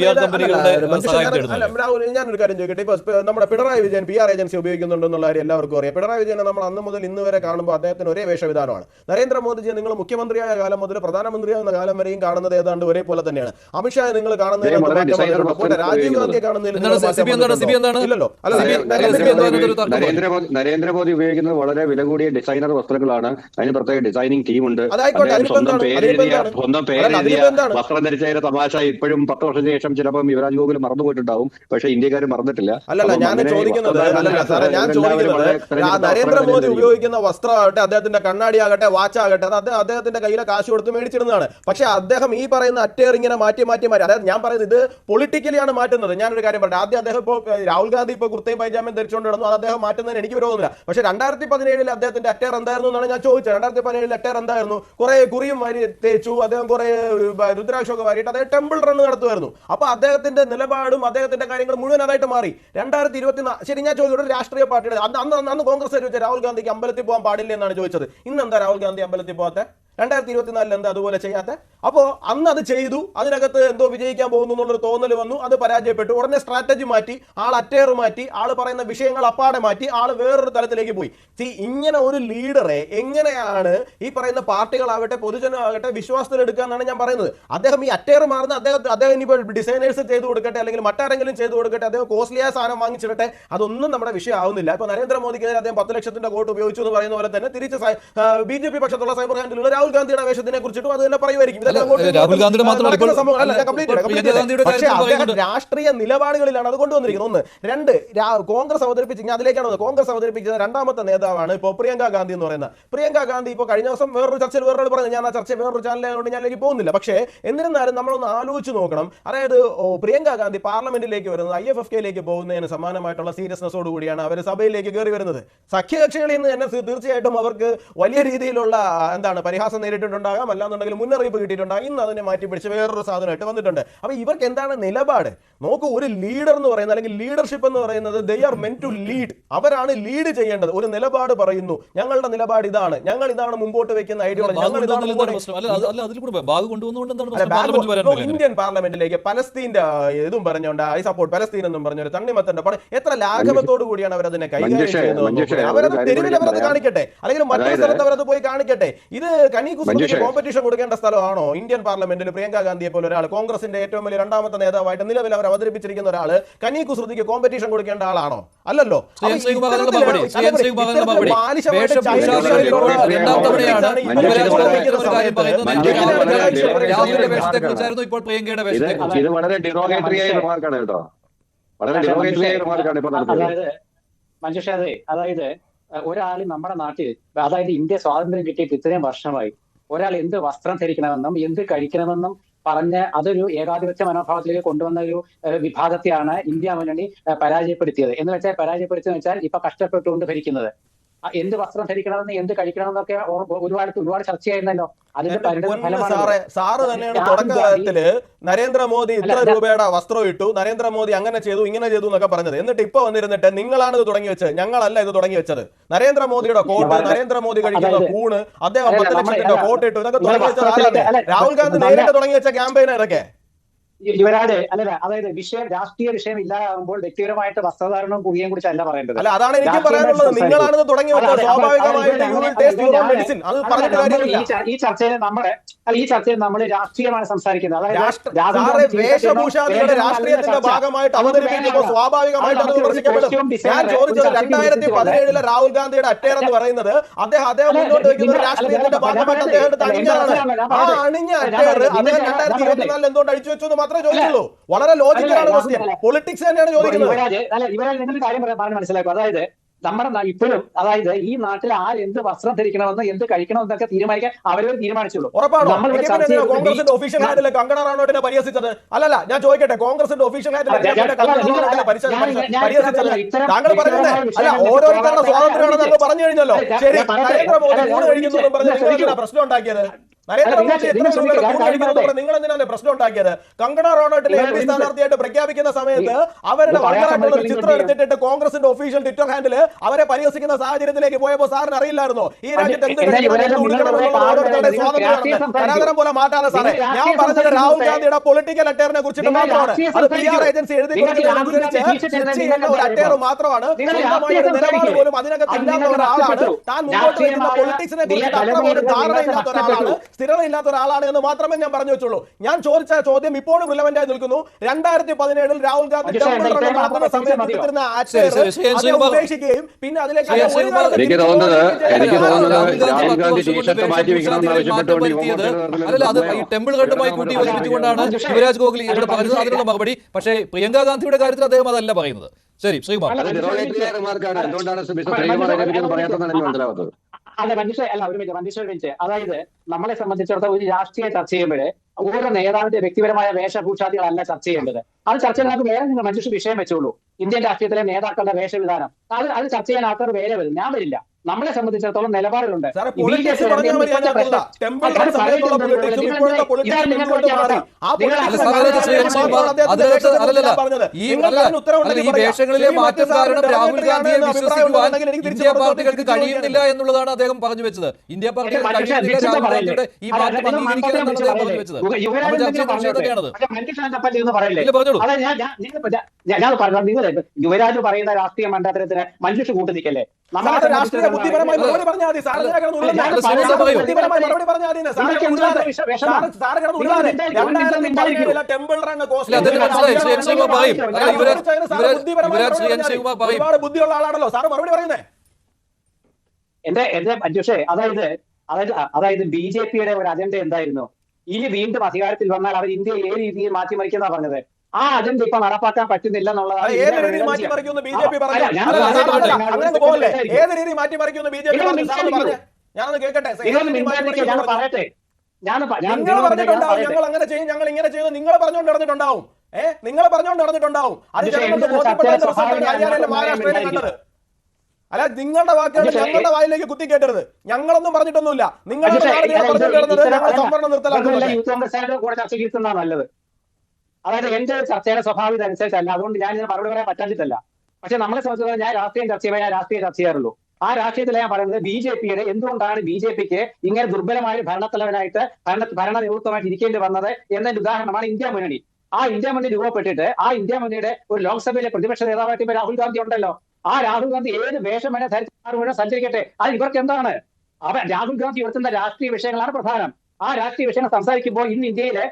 രാഹുൽ ഞാനൊരു കാര്യം ചോദിക്കട്ടെ. ഇപ്പൊ നമ്മുടെ Pinarayi Vijayan P R agency ഉപയോഗിക്കുന്നുണ്ടെന്നുള്ള കാര്യം എല്ലാവർക്കും അറിയാം. പിണറായി വിജയനെ നമ്മൾ അന്ന് മുതൽ ഇന്ന് വരെ കാണുമ്പോൾ അദ്ദേഹത്തിന് ഒരേ വേഷവിധാനമാണ്. നരേന്ദ്രമോദിജിയെ നിങ്ങൾ മുഖ്യമന്ത്രിയായ കാലം മുതൽ പ്രധാനമന്ത്രിയാകുന്ന കാലം വരെയും കാണുന്നത് ഏതാണ്ട് ഒരേപോലെ തന്നെയാണ്. അമിത്ഷാ നിങ്ങൾ? പോട്ടെ, രാജീവ് ഗാന്ധിയെ. കാണുന്നതിൽ? ഇല്ലല്ലോ. അല്ല? നരേന്ദ്രമോദി ഉപയോഗിക്കുന്നത് വളരെ വില കൂടിയ ഡിസൈനർ വസ്ത്രങ്ങളാണ്. അതിന് പ്രത്യേക ഡിസൈനിങ് ടീമുണ്ട് സ്വന്തം? പേരെഴുതിയ പേരെഴുതിയ വസ്ത്രം ധരിച്ചതിന്റെ തമാശ ഇപ്പോഴും പത്ത് വർഷത്തിന് ശേഷം ചിലപ്പം യുവരാജ് ഗോകുൽ മറന്നുപോയിട്ടുണ്ടാവും. പക്ഷെ ഇന്ത്യക്കാർ മറന്നിട്ടില്ല. അല്ലല്ല ഞാൻ ചോദിക്കുന്നത് അല്ലല്ല സാറേ ഞാൻ ചോദിക്കുന്നത് നരേന്ദ്രമോദി ഉപയോഗിക്കുന്ന വസ്ത്രമാകട്ടെ അദ്ദേഹത്തിന്റെ കണ്ണാടി ആകട്ടെ വാച്ച് അത് അദ്ദേഹം അദ്ദേഹത്തിന്റെ കയ്യിലെ കാശ് കൊടുത്ത് മേടിച്ചിരുന്നതാണ് പക്ഷെ അദ്ദേഹം ഈ പറയുന്ന അറ്റേർ ഇങ്ങനെ മാറ്റി മാറ്റി മാറ്റി അതായത് ഞാൻ പറയുന്നത് ഇത് പൊളിറ്റിക്കലിയാണ് മാറ്റുന്നത്. ഞാനൊരു കാര്യം പറഞ്ഞു ആദ്യം അദ്ദേഹം ഇപ്പോൾ രാഹുൽ ഗാന്ധി ഇപ്പോൾ കുർത്തയും പൈജാമ്യം ധരിച്ചുകൊണ്ട് നടന്നു അത് അദ്ദേഹം മാറ്റുന്നതിന് എനിക്ക് വിരോധമില്ല. പക്ഷെ രണ്ടായിരത്തി പതിനേഴിൽ അദ്ദേഹത്തിന്റെ അറ്റേർ എന്തായിരുന്നു എന്നാണ് ഞാൻ ചോദിച്ചത്. രണ്ടായിരത്തി പതിനേഴിൽ അറ്റേർ എന്തായിരുന്നു? കുറെ കുറിയും വാരി തേച്ചു അദ്ദേഹം കുറെ രുദ്രാക്ഷമൊക്കെ വാരിയിട്ട് അദ്ദേഹം ടെമ്പിൾ റൺ നടത്തുമായിരുന്നു. അപ്പൊ അദ്ദേഹത്തിന്റെ നിലപാടും അദ്ദേഹത്തിന്റെ കാര്യങ്ങളും മുഴുവൻ അതായിട്ട് മാറി. രണ്ടായിരത്തി ഇരുപത്തി ശരി ഞാൻ ചോദിച്ചു ഒരു രാഷ്ട്രീയ പാർട്ടിയുടെ അന്ന് അന്ന് അന്ന് കോൺഗ്രസ് ചോദിച്ചത് രാഹുൽ ഗാന്ധിക്ക് അമ്പലത്തിൽ പോകാൻ പാടില്ല എന്നാണ് ചോദിച്ചത്. ഇന്ന് എന്താ രാഹുൽ ഗാന്ധി അമ്പലത്തിൽ പോകാത്ത? രണ്ടായിരത്തി ഇരുപത്തിനാലിൽ എന്താ അതുപോലെ ചെയ്യാത്ത? അപ്പോ അന്ന് അത് ചെയ്തു. അതിനകത്ത് എന്തോ വിജയിക്കാൻ പോകുന്നു എന്നുള്ളൊരു തോന്നൽ വന്നു. അത് പരാജയപ്പെട്ടു. ഉടനെ സ്ട്രാറ്റജി മാറ്റി ആൾ അറ്റയർ മാറ്റി ആൾ പറയുന്ന വിഷയങ്ങൾ അപ്പാടെ മാറ്റി ആൾ വേറൊരു തലത്തിലേക്ക് പോയി. സി ഇങ്ങനെ ഒരു ലീഡറെ എങ്ങനെയാണ് ഈ പറയുന്ന പാർട്ടികളാകട്ടെ പൊതുജനമാകട്ടെ വിശ്വാസത്തിലെടുക്കാന്നാണ് ഞാൻ പറയുന്നത്. അദ്ദേഹം ഈ അറ്റയർ മാറുന്ന അദ്ദേഹം അദ്ദേഹം ഇനിയിപ്പോൾ ഡിസൈനേഴ്സ് ചെയ്തു കൊടുക്കട്ടെ അല്ലെങ്കിൽ മറ്റാരെങ്കിലും ചെയ്തു കൊടുക്കട്ടെ അദ്ദേഹം കോസ്റ്റ്ലിയായ സാധനം വാങ്ങിച്ചിടട്ടെ അതൊന്നും നമ്മുടെ വിഷയമാവുന്നില്ല ഇപ്പൊ നരേന്ദ്രമോദിക്കെതിരെ അദ്ദേഹം പത്ത് ലക്ഷത്തിന്റെ വോട്ട് ഉപയോഗിച്ചു എന്ന് പറയുന്ന പോലെ തന്നെ തിരിച്ച് ബി ജെ പി പക്ഷത്തുള്ള സൈബർ ഹാൻഡിലുള്ള രാഹുൽ ഗാന്ധിയുടെ വേഷത്തിനെ കുറിച്ചിട്ടും അത് തന്നെ പറയുമായിരിക്കും. ഞാൻ. രാഷ്ട്രീയ നിലപാടുകളിലാണ് അത് കൊണ്ടുവന്നിരിക്കുന്നത്. ഒന്ന് രണ്ട് കോൺഗ്രസ് അവതരിപ്പിച്ച ഞാൻ അതിലേക്കാണ് കോൺഗ്രസ് അവതരിപ്പിച്ച രണ്ടാമത്തെ നേതാവാണ് ഇപ്പോൾ പ്രിയങ്ക ഗാന്ധി എന്ന് പറയുന്നത്. പ്രിയങ്ക ഗാന്ധി ഇപ്പോൾ കഴിഞ്ഞ ദിവസം വേറൊരു ചർച്ചയിൽ വേറൊരു പറഞ്ഞു ഞാൻ ആ ചർച്ച വേറൊരു ചാനലായതുകൊണ്ട് ഞാനിലേക്ക് പോകുന്നില്ല. പക്ഷേ എന്നിരുന്നാലും നമ്മളൊന്ന് ആലോചിച്ച് നോക്കണം. അതായത് പ്രിയങ്ക ഗാന്ധി പാർലമെന്റിലേക്ക് വരുന്നത് ഐ എഫ് എഫ് കെയിലേക്ക് പോകുന്നതിന് സമാനമായിട്ടുള്ള സീരിയസ്നെസ്സോട് കൂടിയാണ് അവർ സഭയിലേക്ക് കയറി വരുന്നത്. സഖ്യകക്ഷികളിൽ നിന്ന് തന്നെ തീർച്ചയായിട്ടും അവർക്ക് വലിയ രീതിയിലുള്ള എന്താണ് പരിഹാസം നേരിട്ടിട്ടുണ്ടാകാം. അല്ലാന്നുണ്ടെങ്കിൽ മുന്നറിയിപ്പ് കിട്ടിയിട്ടുണ്ടാകും. ഇന്ന് അതിനെ മാറ്റി പിടിച്ച് വേറൊരു സാധനമായിട്ട് വന്നിട്ടുണ്ട്. അപ്പോൾ ഇവർക്ക് എന്താണ് നിലപാട്? നോക്കൂ ഒരു ലീഡർ എന്ന് പറയുന്നത് അല്ലെങ്കിൽ ലീഡർഷിപ്പ് എന്ന് പറയുന്നത് they are men to lead അവരാണ് ലീഡ് ചെയ്യേണ്ടത്. ഒരു നിലപാട് പറയുന്നു. ഞങ്ങളുടെ നിലപാട് ഇതാണ്. ഞങ്ങൾ ഇതാണ് മുമ്പോട്ട് വെക്കുന്ന ഐഡിയോളജി ഞങ്ങൾ ഇതാണ് ഇന്ത്യൻ പാർലമെന്റിലേക്ക് പലസ്തീന്റെ ഇതും പറഞ്ഞുകൊണ്ട് ഐ സപ്പോർട്ട് പലസ്തീൻ എന്നും പറഞ്ഞൊരു തണ്ണിമത്തന്റെ പടം എത്ര ലാഘവത്തോടു കൂടിയാണ് അവരതിനെ കൈകാര്യം ചെയ്യുന്നത്. അവരത് തെരുവിൽ അവരത് കാണിക്കട്ടെ. അല്ലെങ്കിൽ മറ്റൊരു സ്ഥലത്ത് അവരത് പോയി കാണിക്കട്ടെ. ഇത് മഞ്ജുഷേ. കോമ്പറ്റീഷൻ കൊടുക്കേണ്ട സ്ഥലമാണോ? ഇന്ത്യൻ പാർലമെന്റിൽ പ്രിയങ്ക ഗാന്ധിയെ പോലെ ഒരാൾ കോൺഗ്രസിന്റെ ഏറ്റവും വലിയ രണ്ടാമത്തെ നേതാവായിട്ട് നിലവിൽ അവർ അവതരിപ്പിച്ചിരിക്കുന്ന ഒരാൾ കനി കുസൃതിക്ക് കോമ്പറ്റീഷൻ കൊടുക്കേണ്ട ആളാണോ? അല്ലല്ലോ. ഇപ്പോൾ പ്രിയങ്കയുടെ ഇത് വളരെ ഡിറോഗേറ്ററി ആയ റിമാർക്കാണ് കേട്ടോ. വളരെ ഡിറോഗേറ്ററി ആയ റിമാർക്കാണ് ഇപ്പൊ മഞ്ജുഷ അതെ അതായത് ഒരാൾ നമ്മുടെ നാട്ടിൽ അതായത് ഇന്ത്യ സ്വാതന്ത്ര്യം കിട്ടിയിട്ട് ഇത്രയും വർഷമായി ഒരാൾ എന്ത് വസ്ത്രം ധരിക്കണമെന്നും എന്ത് കഴിക്കണമെന്നും പറഞ്ഞ് അതൊരു ഏകാധിപത്യ മനോഭാവത്തിലേക്ക് കൊണ്ടുവന്ന ഒരു വിഭാഗത്തെയാണ് ഇന്ത്യ മുന്നണി പരാജയപ്പെടുത്തിയത്. എന്ന് വെച്ചാൽ പരാജയപ്പെടുത്തിയെന്ന് വെച്ചാൽ ഇപ്പൊ കഷ്ടപ്പെട്ടുകൊണ്ട് ഭരിക്കുന്നത്. എന്ത് വസ്ത്രം ധരിക്കണമെന്ന് എന്ത് കഴിക്കണമെന്നൊക്കെ ഒരുപാട് ഒരുപാട് ചർച്ചയായിരുന്നല്ലോ. അതിന്റെ സാറേ സാറ് തന്നെയാണ് തുടക്കകാലത്തിൽ നരേന്ദ്രമോദി ഇത്ര രൂപയുടെ വസ്ത്രം ഇട്ടു. നരേന്ദ്രമോദി അങ്ങനെ ചെയ്തു ഇങ്ങനെ ചെയ്തു എന്നൊക്കെ പറഞ്ഞത്. എന്നിട്ട് ഇപ്പൊ വന്നിരുന്നിട്ട് നിങ്ങളാണ് ഇത് തുടങ്ങി വെച്ചത്. ഞങ്ങളല്ല ഇത് തുടങ്ങി വെച്ചത്. നരേന്ദ്രമോദിയുടെ കോട്ട് നരേന്ദ്രമോദി കഴിക്കുന്ന കൂണ് അദ്ദേഹം പത്ത് ലക്ഷത്തിന്റെ കോട്ട് ഇട്ടു. ഇതൊക്കെ തുടങ്ങി വെച്ചത് രാഹുൽ ഗാന്ധി നേരിട്ട് തുടങ്ങി വെച്ച ക്യാമ്പയിൻ ഇതൊക്കെ? യുവരാജ് അല്ലല്ല അതായത് വിഷയം രാഷ്ട്രീയ വിഷയം ഇല്ലാതാകുമ്പോൾ വ്യക്തിപരമായിട്ട് വസ്ത്രധാരണവും കുടിയേയും കുറിച്ച് പറയേണ്ടത്. അല്ല അതാണ് എനിക്ക് പറയാനുള്ളത്. നിങ്ങളാണ് തുടങ്ങി സ്വാഭാവികമായിട്ട് ഈ ചർച്ചയിൽ നമ്മുടെ അല്ല, ഈ ചർച്ചയിൽ നമ്മൾ രാഷ്ട്രീയമാണ് സംസാരിക്കുന്നത്. അതായത് രാഷ്ട്രീയത്തിന്റെ ഭാഗമായിട്ട് അവതരിപ്പിക്കുമ്പോൾ സ്വാഭാവികമായിട്ട് അത് വിമർശിക്കപ്പെടും. ഞാൻ ഒരു ചോദിച്ചത് costume രണ്ടായിരത്തി പതിനേഴിലെ രാഹുൽ ഗാന്ധിയുടെ അറ്റയർ എന്ന് പറയുന്നത് അദ്ദേഹം അദ്ദേഹം മുന്നോട്ട് വെക്കുന്ന രാഷ്ട്രീയത്തിന്റെ ഭാഗമായിട്ട് ഞാൻ അദ്ദേഹം അണിഞ്ഞാണ് ആ അണിഞ്ഞ അറ്റേർ അദ്ദേഹം രണ്ടായിരത്തി ഇരുപത്തിനാലിൽ എന്തുകൊണ്ട് അഴിച്ചു വെച്ചു മാത്രമേ ചോദിച്ചുള്ളൂ വളരെ ലോജിക്കലാണ് ക്വസ്റ്റ്യൻ പൊളിറ്റിക്സ് തന്നെയാണ് ചോദിക്കുന്നത്. മനസ്സിലാക്കും. അതായത് നമ്മുടെ ഇപ്പോഴും അതായത് ഈ നാട്ടിൽ ആര് എന്ത് വസ്ത്രം ധരിക്കണമെന്ന് എന്ത് കഴിക്കണമെന്നൊക്കെ തീരുമാനിക്കാൻ അവരവർ തീരുമാനിച്ചുള്ളൂ. കോൺഗ്രസിന്റെ ഒഫീഷ്യൽ ഞാൻ- ഹാൻഡിലെ കങ്കണ റണോട്ടിനെ പരിഹസിച്ചത്? അല്ലല്ല ഞാൻ ചോദിക്കട്ടെ കോൺഗ്രസിന്റെ ഒഫീഷ്യൽ താങ്കൾ പറയുന്നത് അല്ല വിഷയങ്ങളിലേക്ക് ഓരോരുത്തരുടെ സ്വാതന്ത്ര്യമാണെന്ന് പറഞ്ഞു കഴിഞ്ഞല്ലോ ശരി. നരേന്ദ്രമോദി കഴിക്കുന്നു പറഞ്ഞ് പ്രശ്നം ഉണ്ടാക്കിയത്? നിങ്ങൾ എന്തിനാണ് പ്രശ്നം ഉണ്ടാക്കിയത് കങ്കണ റോണോട്ടിലെ എം പി സ്ഥാനാർത്ഥിയായിട്ട് പ്രഖ്യാപിക്കുന്ന സമയത്ത് അവരുടെ വളരെ ചിത്രം എടുത്തിട്ട് കോൺഗ്രസിന്റെ ഒഫീഷ്യൽ ട്വിറ്റർ ഹാൻഡിൽ അവരെ പരിഹസിക്കുന്ന സാഹചര്യത്തിലേക്ക് പോയപ്പോൾ സാറിന് അറിയില്ലായിരുന്നോ. ഈ രാജ്യത്ത് എന്ത്. തരാതരം പോലെ മാറ്റാതെ സാറേ ഞാൻ പറഞ്ഞത് രാഹുൽ ഗാന്ധിയുടെ പൊളിറ്റിക്കൽ അറ്റയറിനെ കുറിച്ചിട്ട് മാത്രമാണ്. അത് പി ആർ ഏജൻസി എഴുതി ഒരു അറ്റയർ മാത്രമാണ് നിലപാട് പോലും അതിനകത്ത് അത് ഇല്ലാത്ത ഒരാളാണ്. താൻ മുന്നോട്ട് വയ്ക്കുന്ന പൊളിറ്റിക്സിനെ കുറിച്ചിട്ട് അത്ര പോലും ഒരാളാണ്. സ്ഥിരതയില്ലാത്ത ഒരാളാണ് എന്ന് മാത്രമേ ഞാൻ പറഞ്ഞു വെച്ചുള്ളൂ. ഞാൻ ചോദിച്ച ചോദ്യം ഇപ്പോഴും റിലവന്റ് ആയി നിൽക്കുന്നു. രണ്ടായിരത്തി പതിനേഴിൽ രാഹുൽ ഗാന്ധി ഉപേക്ഷിക്കുകയും പിന്നെ അതിലേക്ക് എനിക്ക് തോന്നുന്നത് എനിക്ക് തോന്നുന്നത് ആളാണ്. രാഹുൽ രാഹുൽ ഗാന്ധി ടീഷർട്ട് മാറ്റി എന്ന് മാറ്റം ആവശ്യപ്പെട്ടുകൊണ്ട് അല്ലല്ല അത് ഈ ടെമ്പിൾ കൂട്ടി യോജിപ്പിച്ചുകൊണ്ടാണ് യുവരാജ് ഗോകുൽ ഇവിടെ പറഞ്ഞത് അതിനുള്ള മറുപടി. പക്ഷേ പ്രിയങ്ക ഗാന്ധിയുടെ കാര്യത്തിൽ അദ്ദേഹം അതല്ല പറയുന്നത്. ശരി ശ്രീകുമാർ. എന്തുകൊണ്ടാണ് അല്ല, മനുഷ്യ അല്ല ഒരു മിനിറ്റ് മനുഷ്യ ഒരു മിനിറ്റ്. അതായത് നമ്മളെ സംബന്ധിച്ചിടത്തോളം ഒരു രാഷ്ട്രീയ ചർച്ച ചെയ്യുമ്പോൾ ഓരോ നേതാവിന്റെ വ്യക്തിപരമായ വേഷഭൂഷാദികളല്ല ചർച്ച ചെയ്യേണ്ടത് അത് ചർച്ച ചെയ്യാൻ വേറെ നിങ്ങൾ മനുഷ്യ വിഷയം വെച്ചോളൂ ഇന്ത്യൻ രാഷ്ട്രീയത്തിലെ നേതാക്കളുടെ വേഷവിധാനം അത് അത് ചർച്ച ചെയ്യാൻ ആൾക്കാർ വേറെ വരും ഞാൻ വരില്ല നമ്മളെ സംബന്ധിച്ചിടത്തോളം നിലപാടുകളുണ്ട് ഈ വേഷങ്ങളിലെ മാറ്റം കാരണം രാഹുൽ ഗാന്ധിയെ വിശ്വസിക്കുവാൻ ഇന്ത്യ പാർട്ടികൾക്ക് കഴിയുന്നില്ല എന്നുള്ളതാണ് അദ്ദേഹം പറഞ്ഞു വെച്ചത് ഇന്ത്യ പാർട്ടികൾക്ക് കഴിയുന്നില്ല രാഹുൽ ഗാന്ധിയുടെ ഈ മാറ്റം പറഞ്ഞു വെച്ചത് അതെ. ഞാൻ ഞാൻ നിങ്ങൾ- പറഞ്ഞു യുവരാജ് പറയുന്ന രാഷ്ട്രീയ മണ്ഡലത്തിന് മനുഷ്യ കൂട്ടു നിൽക്കല്ലേ? മറുപടി യുവരാജ് യുവരാജ് യുവരാജ് ഒരുപാട് ബുദ്ധിയുള്ള ആളാണല്ലോ. സാറ് പറയുന്നേ. എന്റെ എന്റെ അധ്യക്ഷേ അതായത് അതായത് അതായത് ബി ജെ പിയുടെ ഒരു അജണ്ട എന്തായിരുന്നു? ഇനി വീണ്ടും അധികാരത്തിൽ വന്നാൽ അവർ ഇന്ത്യയെ ഏത് രീതിയിൽ മാറ്റിമറിക്കുന്ന പറഞ്ഞത്? ആ അജണ്ട ഇപ്പൊ നടപ്പാക്കാൻ പറ്റുന്നില്ല എന്നുള്ളതാണ് ഏത് രീതി ബി ജെ പി പറഞ്ഞു? ഞാൻ ഞാൻ ഏത് രീതി ബി ജെ പി. ഞാനൊന്ന് കേൾക്കട്ടെ? പറയട്ടെ. നിങ്ങൾ പറഞ്ഞിട്ടുണ്ടാവും. ഞങ്ങൾ അങ്ങനെ ചെയ്യും. ഞങ്ങൾ ഇങ്ങനെ ചെയ്യും. നിങ്ങൾ പറഞ്ഞുകൊണ്ട് നടന്നിട്ടുണ്ടാവും. ഏഹ് നിങ്ങൾ പറഞ്ഞുകൊണ്ട് നടന്നിട്ടുണ്ടാവും. അത് ജനങ്ങൾക്ക് ബോധ്യപ്പെട്ട. കണ്ടത്. അല്ല നിങ്ങളുടെ വാക്കുകൾ ഞങ്ങളുടെ വായിലേക്ക് കുത്തി കേട്ടരുത്. ഞങ്ങളൊന്നും പറഞ്ഞിട്ടൊന്നുമില്ല. അല്ല, സംവരണം നിർത്തലാക്കുന്നു ഇതൊന്നുമല്ല യൂത്ത് കോൺഗ്രസ്സുകാരുടെ കൂടെ ചർച്ചയ്ക്ക് ഇരുത്തുന്നതാണ് നല്ലത്. അതായത് എന്റെ ചർച്ചയുടെ സ്വഭാവം ഇതനുസരിച്ചല്ല. അതുകൊണ്ട് ഞാൻ ഇതിന് മറുപടി പറയാൻ പറ്റാഞ്ഞിട്ടല്ല. പക്ഷെ നമ്മളെ സംബന്ധിച്ചിടത്തോളം ഞാൻ രാഷ്ട്രീയം ചർച്ച ചെയ്യുമ്പോൾ ഞാൻ രാഷ്ട്രീയം ചർച്ച ചെയ്യാറുള്ളൂ. ആ രാഷ്ട്രീയത്തിൽ ഞാൻ പറയുന്നത് ബി ജെ പിയുടെ എന്തുകൊണ്ടാണ് ബി ജെ പിക്ക് ഇങ്ങനെ ദുർബലമായ ഭരണത്തലവനായിട്ട് ഭരണ ഭരണ നിവൃത്തമായിട്ട് ഇരിക്കേണ്ടി വന്നത് എന്നതിന്റെ ഉദാഹരണമാണ് ഇന്ത്യ മുന്നണി. ആ ഇന്ത്യ മുന്നണി രൂപപ്പെട്ടിട്ട് ആ ഇന്ത്യ മുന്നണിയുടെ ഒരു ലോക്സഭയിലെ പ്രതിപക്ഷ നേതാവായിട്ട് രാഹുൽ ഗാന്ധി ഉണ്ടല്ലോ. ആ രാഹുൽ ഗാന്ധി ഏത് വേഷം വേണേ ധരിച്ചു വേണേ സഞ്ചരിക്കട്ടെ. അത് ഇവർക്ക് എന്താണ് അവ രാഹുൽ ഗാന്ധി ഉയർത്തുന്ന രാഷ്ട്രീയ വിഷയങ്ങളാണ് പ്രധാനം. ആ രാഷ്ട്രീയ വിഷയങ്ങൾ സംസാരിക്കുമ്പോൾ ഇന്ന് ഇന്ത്യയിലെ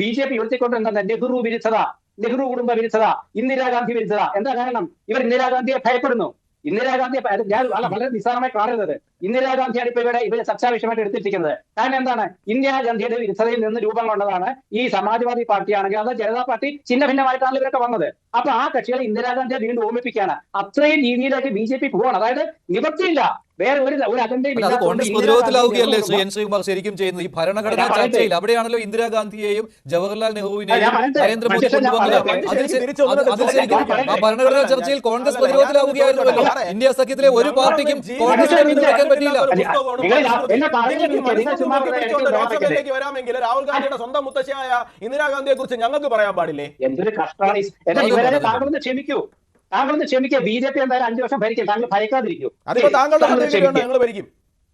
ബി ജെ പി ഉയർത്തിക്കൊണ്ടിരുന്ന നെഹ്റു വിരുദ്ധത നെഹ്റു കുടുംബ വിരുദ്ധത ഇന്ദിരാഗാന്ധി വിരുദ്ധത. എന്താ കാരണം? ഇവർ ഇന്ദിരാഗാന്ധിയെ ഭയപ്പെടുന്നു. ഇന്ദിരാഗാന്ധിയെ ഭയ- ഞാൻ വളരെ നിസ്സാരമായി കാണരുത് ഇന്ദിരാഗാന്ധിയാണ് ഇപ്പൊ ഇവിടെ ഇവരെ ചർച്ചാ വിഷയമായിട്ട് എടുത്തിരിക്കുന്നത്. കാരണം എന്താണ്? ഇന്ദിരാഗാന്ധിയുടെ വിരുദ്ധതയിൽ നിന്ന് രൂപം കൊണ്ടതാണ് ഈ സമാജ്വാദി പാർട്ടിയാണെങ്കിൽ അത് ജനതാ പാർട്ടി ചിന്ന ഭിന്നമായിട്ടാണ് ഇവരൊക്കെ വന്നത്. അപ്പൊ ആ കക്ഷികളെ ഇന്ദിരാഗാന്ധിയെ വീണ്ടും ഓർമ്മിപ്പിക്കുകയാണ്. അത്രയും രീതിയിലേക്ക് ബി ജെ പി പോവാണ്. അതായത് നിവൃത്തിയില്ല വേറെ ഒരു ഒരു അജണ്ടയും അല്ല, അത് ഇല്ലാത്തതുകൊണ്ട് കോൺഗ്രസ് പ്രതിരോധത്തിലാവുകയല്ലേ ശ്രീ എൻ ശ്രീകുമാർ ശരിക്കും ചെയ്യുന്നത്? ഈ ഭരണഘടനാ. ചർച്ചയിൽ അവിടെയാണല്ലോ ഇന്ദിരാഗാന്ധിയെയും ജവഹർലാൽ നെഹ്റുവിനെയും. നരേന്ദ്രമോദി കൊണ്ടുവന്നത്. അതിൽ. ശരിക്കും ആ. ഭരണഘടനാ ചർച്ചയിൽ കോൺഗ്രസ് പ്രതിരോധത്തിലാവുകയായിരുന്നല്ലോ. ഇന്ത്യ സഖ്യത്തിലെ ഒരു പാർട്ടിക്കും കോൺഗ്രസിനെ പിന്തുണയ്ക്കാൻ പറ്റിയില്ല. ലോക്സഭയിലേക്ക് വരാമെങ്കിൽ രാഹുൽ ഗാന്ധിയുടെ സ്വന്തം മുത്തശ്ശിയായ ഇന്ദിരാഗാന്ധിയെ കുറിച്ച് ഞങ്ങൾക്ക് പറയാൻ പാടില്ലേ? എന്തൊരു കഷ്ടമാണ് ക്ഷമിക്കൂ. താങ്കളൊന്ന് ക്ഷമിക്കുക ബി ജെ പി എന്തായാലും അഞ്ചു വർഷം ഭരിക്കും. താങ്കൾ ഭയക്കാതിരിക്കൂ. അതിപ്പോ താങ്കൾ ഒന്ന്. ഞങ്ങൾ ഭരിക്കും.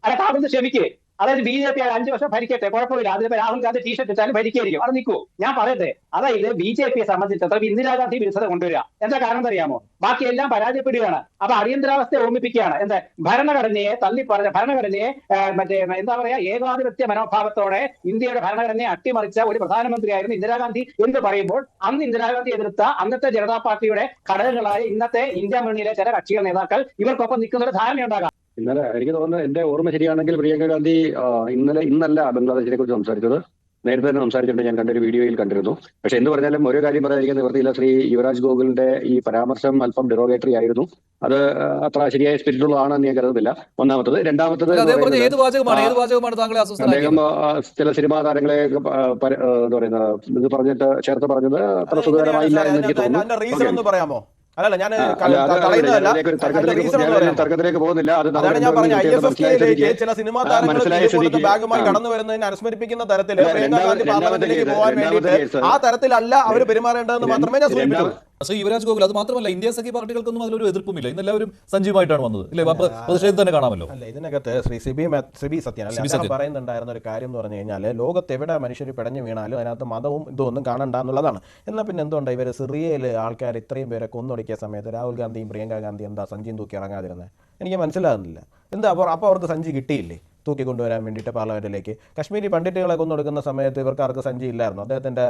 അല്ല താങ്കളൊന്ന് ക്ഷമിക്കേ. അതായത് ബി ജെ പി അഞ്ചു വർഷം ഭരിക്കട്ടെ കുഴപ്പമില്ല. അതിന് രാഹുൽ ഗാന്ധി ടീഷർട്ട് ഇട്ടാലും ഭരിക്കായിരിക്കും അവിടെ നിൽക്കൂ. ഞാൻ പറയട്ടെ അതായത് ബി ജെ പിയെ സംബന്ധിച്ചിടത്തോളം ഇന്ദിരാഗാന്ധി വിരുദ്ധത കൊണ്ടുവരിക. എന്താ കാരണം അറിയാമോ ബാക്കി എല്ലാം പരാജയപ്പെടുകയാണ്. അപ്പൊ അടിയന്തരാവസ്ഥയെ ഓർമ്മിപ്പിക്കുകയാണ്. എന്താ ഭരണഘടനയെ തള്ളി പറഞ്ഞ ഭരണഘടനയെ മറ്റേ എന്താ പറയാ ഏകാധിപത്യ മനോഭാവത്തോടെ ഇന്ത്യയുടെ ഭരണഘടനയെ അട്ടിമറിച്ച ഒരു പ്രധാനമന്ത്രിയായിരുന്നു ഇന്ദിരാഗാന്ധി എന്ന് പറയുമ്പോൾ അന്ന് ഇന്ദിരാഗാന്ധി എതിർത്ത അന്നത്തെ ജനതാ പാർട്ടിയുടെ ഘടകങ്ങളായ ഇന്നത്തെ ഇന്ത്യ മുന്നണിയിലെ ചില കക്ഷികൾ നേതാക്കൾ ഇവർക്കൊപ്പം നിൽക്കുന്ന ഒരു ധാരണയുണ്ടാകാം. ഇന്നലെ എനിക്ക് തോന്നുന്നത് എന്റെ ഓർമ്മ ശരിയാണെങ്കിൽ പ്രിയങ്ക ഗാന്ധി ഇന്നലെ ഇന്നല്ല ബംഗ്ലാദേശിനെ കുറിച്ച് സംസാരിച്ചത് നേരത്തെ തന്നെ സംസാരിച്ചിട്ടുണ്ട് ഞാൻ കണ്ടൊരു വീഡിയോയിൽ കണ്ടിരുന്നു പക്ഷെ എന്ത് പറഞ്ഞാലും ഒരു കാര്യം പറയാതിരിക്കാൻ നിവൃത്തിയില്ല ശ്രീ യുവരാജ് ഗോകുലിന്റെ ഈ പരാമർശം അല്പം ഡെറോഗേറ്ററി ആയിരുന്നു അത് അത്ര ശരിയായ സ്പിരിറ്റുള്ളതാണെന്ന് ഞാൻ കരുതുന്നില്ല ഒന്നാമത്തത് രണ്ടാമത്തത് അദ്ദേഹം ചില സിനിമാ താരങ്ങളെ എന്താ പറയുന്നത് ഇത് പറഞ്ഞിട്ട് ചേർത്ത് പറഞ്ഞത് അത്ര സുഖകരമായില്ല എന്ന് എനിക്ക് തോന്നുന്നു പറയാമോ അല്ലല്ല ഞാൻ തർക്കത്തിലേക്ക് പോകുന്നില്ല. അതാണ് ഞാൻ പറഞ്ഞ ഐ എഫ് എഫ് കെയിലേക്ക് ചില സിനിമാ താരങ്ങൾ ബാഗുമായി കടന്നു വരുന്നതിനെ അനുസ്മരിപ്പിക്കുന്ന തരത്തിൽ പ്രിയങ്ക ഗാന്ധി പാർലമെന്റിലേക്ക് പോകാൻ വേണ്ടിയിട്ട് ആ. തരത്തിലല്ല അവർ പെരുമാറേണ്ടതെന്ന് മാത്രമേ ഞാൻ സൂചിപ്പിച്ചുള്ളൂ ശ്രീ യുവരാജ് ഗോകുൽ അത് മാത്രമല്ല ഇന്ത്യ സഖ്യ പാർട്ടികൾക്കൊന്നും അതിലൊരു എതിർപ്പുമില്ല. ഇന്ന് എല്ലാവരും സജീവമായിട്ടാണ് വന്നത് അല്ലേ പ്രതിഷേധം തന്നെ കാണാമല്ലോ. അല്ല ഇതിനകത്ത് ശ്രീ സിബി മെ- സിബി സത്യൻ അല്ലെ സിബി പറയുന്നുണ്ടായിരുന്ന ഒരു കാര്യം എന്ന് പറഞ്ഞു കഴിഞ്ഞാൽ ലോകത്ത് എവിടെ മനുഷ്യർ പിടഞ്ഞു വീണാലും അതിനകത്ത് മതവും ഇതൊന്നും കാണണ്ട എന്നുള്ളതാണ്. എന്നാൽ പിന്നെ എന്തുകൊണ്ട് ഇവർ സിറിയയിൽ ആൾക്കാർ ഇത്രയും പേരെ കൊന്നൊടുക്കിയ സമയത്ത് രാഹുൽ ഗാന്ധിയും പ്രിയങ്ക ഗാന്ധിയും എന്താ സഞ്ചിയും തൂക്കി ഇറങ്ങാതിരുന്നത് എനിക്ക് മനസ്സിലാകുന്നില്ല. എന്താ അപ്പോൾ അപ്പോൾ അവർക്ക് സഞ്ചി കിട്ടിയില്ലേ? തൂക്കി കൊണ്ടുവരാൻ വേണ്ടിയിട്ട് പാർലമെന്റിലേക്ക്. കശ്മീരി പണ്ഡിറ്റുകളെ കൊന്നൊടുക്കുന്ന സമയത്ത് ഇവർക്ക് ആർക്ക് സഞ്ചി ഇല്ലായിരുന്നു. അദ്ദേഹത്തിന്റെ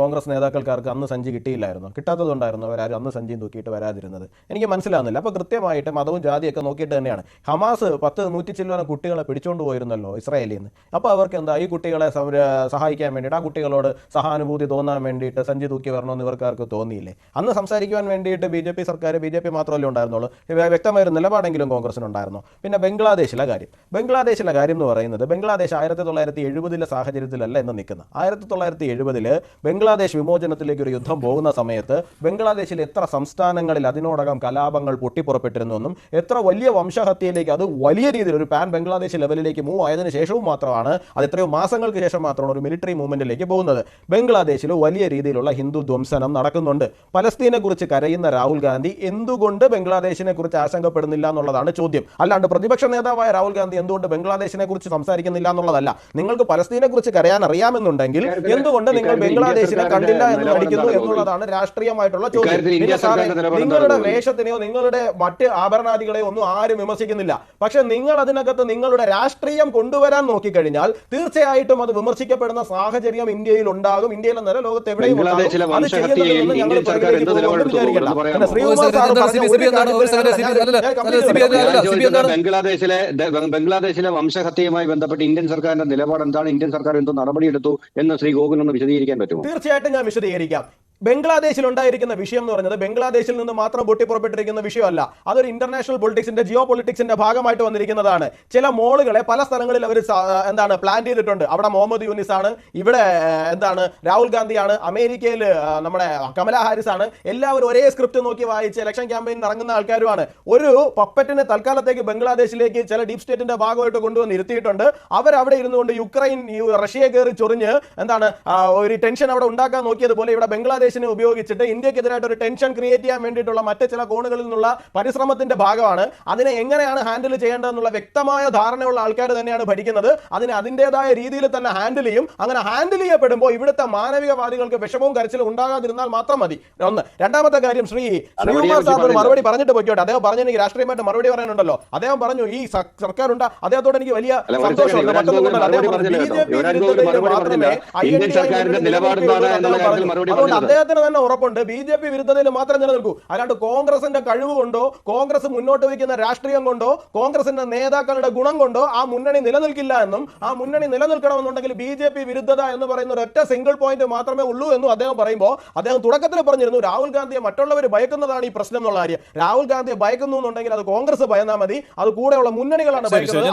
കോൺഗ്രസ് നേതാക്കൾക്കാർക്ക് അന്ന് സഞ്ചി കിട്ടിയില്ലായിരുന്നു. കിട്ടാത്തതുകൊണ്ടായിരുന്നു അവരാരും അന്ന് സഞ്ചിയും തൂക്കിയിട്ട് വരാതിരുന്നത്. എനിക്ക് മനസ്സിലാകുന്നില്ല അപ്പോൾ കൃത്യമായിട്ട് മതവും ജാതിയൊക്കെ നോക്കിയിട്ട് തന്നെയാണ്. ഹമാസ് പത്ത് നൂറ്റി ചില്ലുവന കുട്ടികളെ പിടിച്ചുകൊണ്ട് പോയിരുന്നല്ലോ ഇസ്രായേലിൽ നിന്ന് അപ്പോൾ അവർക്ക് എന്താ? ഈ കുട്ടികളെ സഹായിക്കാൻ വേണ്ടിയിട്ട് ആ കുട്ടികളോട് സഹാനുഭൂതി തോന്നാൻ വേണ്ടിയിട്ട് സഞ്ചി തൂക്കി വരണമെന്ന് ഇവർക്കാർക്ക് തോന്നിയില്ലേ? അന്ന് സംസാരിക്കുവാൻ വേണ്ടിയിട്ട് ബി ജെ പി സർക്കാർ ബി ജെ പി മാത്രമല്ലേ ഉണ്ടായിരുന്നുള്ളൂ. വ്യക്തമായ ഒരു നിലപാടെങ്കിലും കോൺഗ്രസിനുണ്ടായിരുന്നു പിന്നെ ബംഗ്ലാദേശിലെ കാര്യം. ബംഗ്ലാദേശിലെ കാര്യം എന്ന് പറയുന്നത് ബംഗ്ലാദേശ് ആയിരത്തി തൊള്ളായിരത്തി എഴുപതിലെ സാഹചര്യത്തിലല്ല എന്ന് നിൽക്കുന്നത്. ആയിരത്തി തൊള്ളായിരത്തി എഴുപതിൽ ബംഗ്ലാദേശ് വിമോചനത്തിലേക്ക് ഒരു യുദ്ധം പോകുന്ന സമയത്ത് ബംഗ്ലാദേശിൽ എത്ര സംസ്ഥാനങ്ങളിൽ അതിനോടകം കലാപങ്ങൾ പൊട്ടിപ്പുറപ്പെട്ടിരുന്നെന്നും എത്ര വലിയ വംശഹത്യയിലേക്ക് അത് വലിയ രീതിയിൽ ഒരു പാൻ ബംഗ്ലാദേശ് ലെവലിലേക്ക് മൂവ് ആയതിനു ശേഷവും മാത്രമാണ് അത് എത്രയോ മാസങ്ങൾക്ക് ശേഷം മാത്രമാണ് ഒരു മിലിറ്ററി മൂവ്മെന്റിലേക്ക് പോകുന്നത്. ബംഗ്ലാദേശിൽ വലിയ രീതിയിലുള്ള ഹിന്ദു ധ്വംസനം നടക്കുന്നുണ്ട്. പലസ്തീനെ കുറിച്ച് കരയുന്ന രാഹുൽ ഗാന്ധി എന്തുകൊണ്ട് ബംഗ്ലാദേശിനെ കുറിച്ച് ആശങ്കപ്പെടുന്നില്ല എന്നുള്ളതാണ് ചോദ്യം. അല്ലാണ്ട് പ്രതിപക്ഷ നേതാവായ രാഹുൽ ഗാന്ധി എന്തുകൊണ്ട് ബംഗ്ലാദേശിനെ കുറിച്ച് സംസാരിക്കുന്നില്ല എന്നുള്ളതല്ല. നിങ്ങൾക്ക് പലസ്തീനെ കുറിച്ച് കരയാൻ അറിയാമെന്നുണ്ടെങ്കിൽ എന്തുകൊണ്ട് നിങ്ങൾ ബംഗ്ലാദേശിനെ കണ്ടില്ല എന്ന് പഠിക്കുന്നു നടിക്കുന്നു എന്നുള്ളതാണ് രാഷ്ട്രീയമായിട്ടുള്ള ചോദ്യം. നിങ്ങളുടെ? വേഷത്തിനെയോ നിങ്ങളുടെ മറ്റ് ആഭരണാദികളെയോ ഒന്നും ആരും വിമർശിക്കുന്നില്ല. പക്ഷെ നിങ്ങൾ അതിനകത്ത് നിങ്ങളുടെ രാഷ്ട്രീയം കൊണ്ടുവരാൻ നോക്കിക്കഴിഞ്ഞാൽ തീർച്ചയായിട്ടും അത് വിമർശിക്കപ്പെടുന്ന സാഹചര്യം ഇന്ത്യയിൽ ഉണ്ടാകും. ഇന്ത്യയിലെ എന്നല്ല ലോകത്ത് എവിടെയും അത് ചെയ്യുന്നതിൽ ഞങ്ങൾ ശ്രീകുമാർ സാർ? ബംഗ്ലാദേശിലെ ബംഗ്ലാദേശിലെ വംശ വംശഹത്യയുമായി ബന്ധപ്പെട്ട് ഇന്ത്യൻ സർക്കാരിന്റെ നിലപാട് എന്താണ് ഇന്ത്യൻ സർക്കാർ എന്തോ നടപടിയെടുത്തു എന്ന് ശ്രീ ഗോകുൽ ഒന്ന് വിശദീകരിക്കാൻ പറ്റുമോ? തീർച്ചയായിട്ടും ഞാൻ വിശദീകരിക്കാം. ബംഗ്ലാദേശിൽ ഉണ്ടായിരിക്കുന്ന വിഷയം എന്ന് പറയുന്നത് ബംഗ്ലാദേശിൽ നിന്ന് മാത്രം പൊട്ടിപ്പുറപ്പെട്ടിരിക്കുന്ന വിഷയമല്ല. അതൊരു ഇന്റർനാഷണൽ പൊളിറ്റിക്സിന്റെ ജിയോ പൊളിറ്റിക്സിന്റെ ഭാഗമായിട്ട് വന്നിരിക്കുന്നതാണ്. ചില മോളുകളെ പല സ്ഥലങ്ങളിൽ അവർ എന്താണ് പ്ലാൻ ചെയ്തിട്ടുണ്ട്. അവിടെ മുഹമ്മദ് യൂനിസ് ആണ് ഇവിടെ എന്താണ് രാഹുൽ ഗാന്ധിയാണ് അമേരിക്കയിൽ നമ്മുടെ കമല ഹാരിസ് ആണ് എല്ലാവരും ഒരേ സ്ക്രിപ്റ്റ് നോക്കി വായിച്ച് ഇലക്ഷൻ ക്യാമ്പയിനിൽ ഇറങ്ങുന്ന ആൾക്കാരുമാണ്. ഒരു പപ്പറ്റിനെ തൽക്കാലത്തേക്ക് ബംഗ്ലാദേശിലേക്ക് ചില ഡീപ് സ്റ്റേറ്റിന്റെ ഭാഗമായിട്ട് കൊണ്ടുവന്ന് ഇരുത്തിയിട്ടുണ്ട്. അവരവിടെ ഇരുന്നുകൊണ്ട് യുക്രൈൻ റഷ്യയെ കയറി ചൊറിഞ്ഞ് എന്താണ് ഒരു ടെൻഷൻ അവിടെ ഉണ്ടാക്കാൻ നോക്കിയതുപോലെ ഇവിടെ ബംഗ്ലാദേശിനെ ഉപയോഗിച്ചിട്ട് ഇന്ത്യക്കെതിരായിട്ട് ഒരു ടെൻഷൻ ക്രിയേറ്റ് ചെയ്യാൻ വേണ്ടിയിട്ടുള്ള മറ്റ് ചില കോണുകളിൽ നിന്നുള്ള പരിശ്രമത്തിന്റെ ഭാഗമാണ്. അതിനെ എങ്ങനെയാണ് ഹാൻഡിൽ ചെയ്യേണ്ടതെന്നുള്ള വ്യക്തമായ ധാരണയുള്ള ആൾക്കാർ തന്നെയാണ് ഭരിക്കുന്നത്. അതിന് അതിന്റെതായ രീതിയിൽ തന്നെ ഹാൻഡിൽ ചെയ്യും. അങ്ങനെ ഹാൻഡിൽ ചെയ്യപ്പെടുമ്പോൾ ഇവിടുത്തെ മാനവികവാദികൾക്ക് വിഷമവും കരച്ചിലും ഉണ്ടാകാതിരുന്നാൽ മാത്രം മതി. ഒന്ന്. രണ്ടാമത്തെ കാര്യം ശ്രീ ശ്രീകുമാർ സാർ മറുപടി പറഞ്ഞിട്ട് പോയിക്കോട്ടെ. അദ്ദേഹം പറഞ്ഞു എനിക്ക് രാഷ്ട്രീയമായിട്ട് മറുപടി പറയാനുണ്ടല്ലോ. അദ്ദേഹം പറഞ്ഞു ഈ സർക്കാർ ഉണ്ട് അദ്ദേഹത്തോട് എനിക്ക് വലിയ സന്തോഷമുണ്ട്. മറ്റൊന്നും. അദ്ദേഹം. യുവരാജ് ഗോകുൽ വിരുദ്ധതയിൽ മാത്രമേ. INDI ഇന്ത്യൻ അദ്ദേഹത്തിന് തന്നെ ഉറപ്പുണ്ട്. ബി ജെ പി വിരുദ്ധതയിൽ മാത്രം നിലനിൽക്കൂ. അല്ലാണ്ട് കോൺഗ്രസിന്റെ കഴിവ് കൊണ്ടോ കോൺഗ്രസ് മുന്നോട്ട് വയ്ക്കുന്ന രാഷ്ട്രീയം കൊണ്ടോ കോൺഗ്രസിന്റെ നേതാക്കളുടെ ഗുണം കൊണ്ടോ ആ മുന്നണി നിലനിൽക്കില്ല എന്നും ആ മുന്നണി നിലനിൽക്കണമെന്നുണ്ടെങ്കിൽ ബി ജെ പി വിരുദ്ധത എന്ന് പറയുന്ന ഒരൊറ്റ സിംഗിൾ പോയിന്റ് മാത്രമേ ഉള്ളൂ എന്നും അദ്ദേഹം പറയുമ്പോൾ അദ്ദേഹം തുടക്കത്തിൽ പറഞ്ഞിരുന്നു രാഹുൽ ഗാന്ധിയെ മറ്റുള്ളവർ ഭയക്കുന്നതാണ് ഈ പ്രശ്നം എന്നുള്ള കാര്യം. രാഹുൽ ഗാന്ധിയെ ഭയക്കുന്നു എന്നുണ്ടെങ്കിൽ അത് കോൺഗ്രസ് ഭയന്നാൽ മതി അത് കൂടെയുള്ള മുന്നണികളാണ് ഭയക്കുന്നത്.